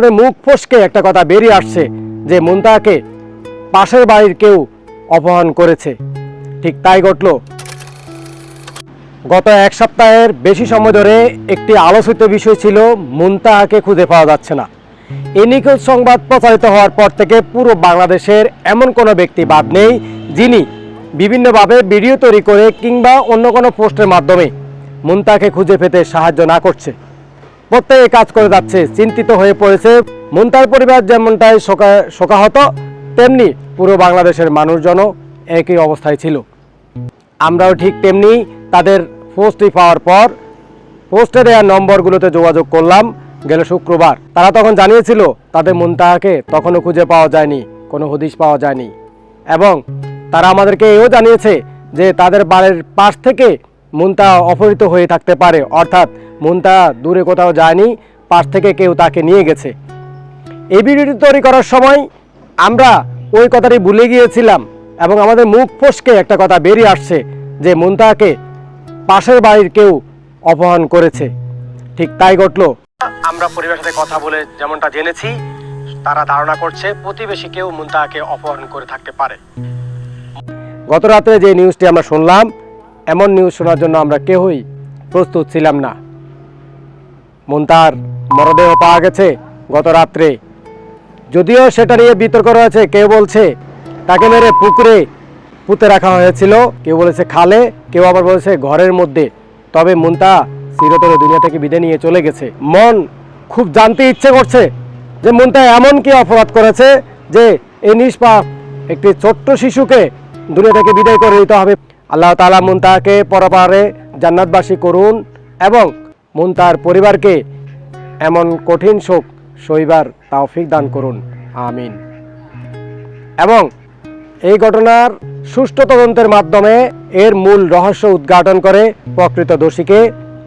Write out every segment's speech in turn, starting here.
আমাদের মুখ ফসকে একটা কথা বেরিয়ে আসছে যে মুন্তাহাকে পাশের বাড়ির কেউ অপহরণ করেছে। ঠিক তাই ঘটলো। গত এক সপ্তাহের বেশি সময় ধরে একটি আলোচিত বিষয় ছিল মুনতাহাকে খুঁজে পাওয়া যাচ্ছে না। এই নিখোঁজ সংবাদ প্রচারিত হওয়ার পর থেকে পুরো বাংলাদেশের এমন কোনো ব্যক্তি বাদ নেই, যিনি বিভিন্নভাবে ভিডিও তৈরি করে কিংবা অন্য কোনো পোস্টের মাধ্যমে মুনতাহাকে খুঁজে পেতে সাহায্য না করছে। প্রত্যেকে কাজ করে যাচ্ছে, চিন্তিত হয়ে পড়েছে। মুনতার পরিবার যেমনটাই শোকা- শোকাহত, তেমনি পুরো বাংলাদেশের মানুষজনও একই অবস্থায় ছিল। আমরাও ঠিক তেমনি তাদের পোস্টটি পাওয়ার পর পোস্টে দেওয়া নম্বরগুলোতে যোগাযোগ করলাম, গেল শুক্রবার। তারা তখন জানিয়েছিল, তাদের মুনতাহাকে তখনও খুঁজে পাওয়া যায়নি, কোনো হদিশ পাওয়া যায়নি। এবং তারা আমাদেরকে এও জানিয়েছে যে তাদের বাড়ির পাশ থেকে মুনতা অপহৃত হয়ে থাকতে পারে। অর্থাৎ মুনতা দূরে কোথাও যায়নি, পাশ থেকে কেউ তাকে নিয়ে গেছে। এই ভিডিওটি তৈরি করার সময় আমরা ওই কথাটি ভুলে গিয়েছিলাম এবং আমাদের মুখ ফসকে একটা কথা বেরিয়ে আসছে যে মুনতাহাকে পাশের বাড়ির কেউ অপহরণ করেছে। ঠিক তাই ঘটলো। আমরা পরিবারের সাথে কথা বলে যেমনটা জেনেছি, তারা ধারণা করছে প্রতিবেশী কেউ মুনতাহাকে অপহরণ করে থাকতে পারে। গত রাতে যে নিউজটি আমরা শুনলাম এমন নিউজ শোনার জন্য আমরা কেউই প্রস্তুত ছিলাম না। মুনতার মরদেহ পাওয়া গেছে গত রাত্রে। যদিও সেটা নিয়ে বিতর্ক রয়েছে, কেউ বলছে তাকে মেরে পুকুরে পুঁতে রাখা হয়েছিল, কেউ বলেছে খালে, কেউ আবার বলেছে ঘরের মধ্যে। তবে মুনতা চিরতরে দুনিয়া থেকে বিদে নিয়ে চলে গেছে। মন খুব জানতে ইচ্ছে করছে যে মুনতা এমন কি অপরাধ করেছে যে এই নিষ্পাপ একটি ছোট্ট শিশুকে দুনিয়া থেকে বিদায় করে দিতে হবে। আল্লাহ তালা মুনতাকে পরপারে জান্নাতবাসী করুন এবং মুনতার পরিবারকে এমন কঠিন শোক সইবার তাওফিক দান করুন। আমিন। এবং এই ঘটনার সুষ্ঠু তদন্তের মাধ্যমে এর মূল রহস্য উদ্ঘাটন করে প্রকৃত দোষীকে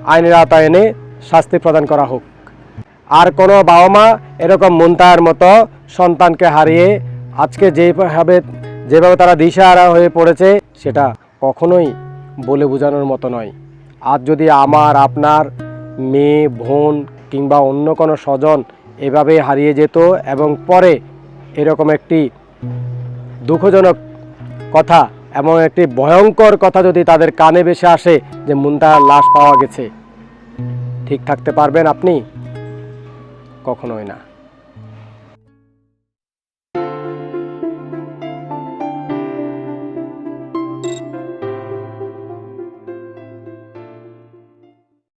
আইনের আওতায় এনে শাস্তি প্রদান করা হোক। আর কোনো বাবা মা এরকম মুনতার মতো সন্তানকে হারিয়ে আজকে যেভাবে যেভাবে তারা দিশাহারা হয়ে পড়েছে, সেটা কখনোই বলে বোঝানোর মতো নয়। আজ যদি আমার, আপনার মেয়ে, বোন কিংবা অন্য কোনো স্বজন এভাবে হারিয়ে যেত এবং পরে এরকম একটি দুঃখজনক কথা, এমন একটি ভয়ঙ্কর কথা যদি তাদের কানে ভেসে আসে যে মুন্তার লাশ পাওয়া গেছে, ঠিক থাকতে পারবেন আপনি? কখনোই না।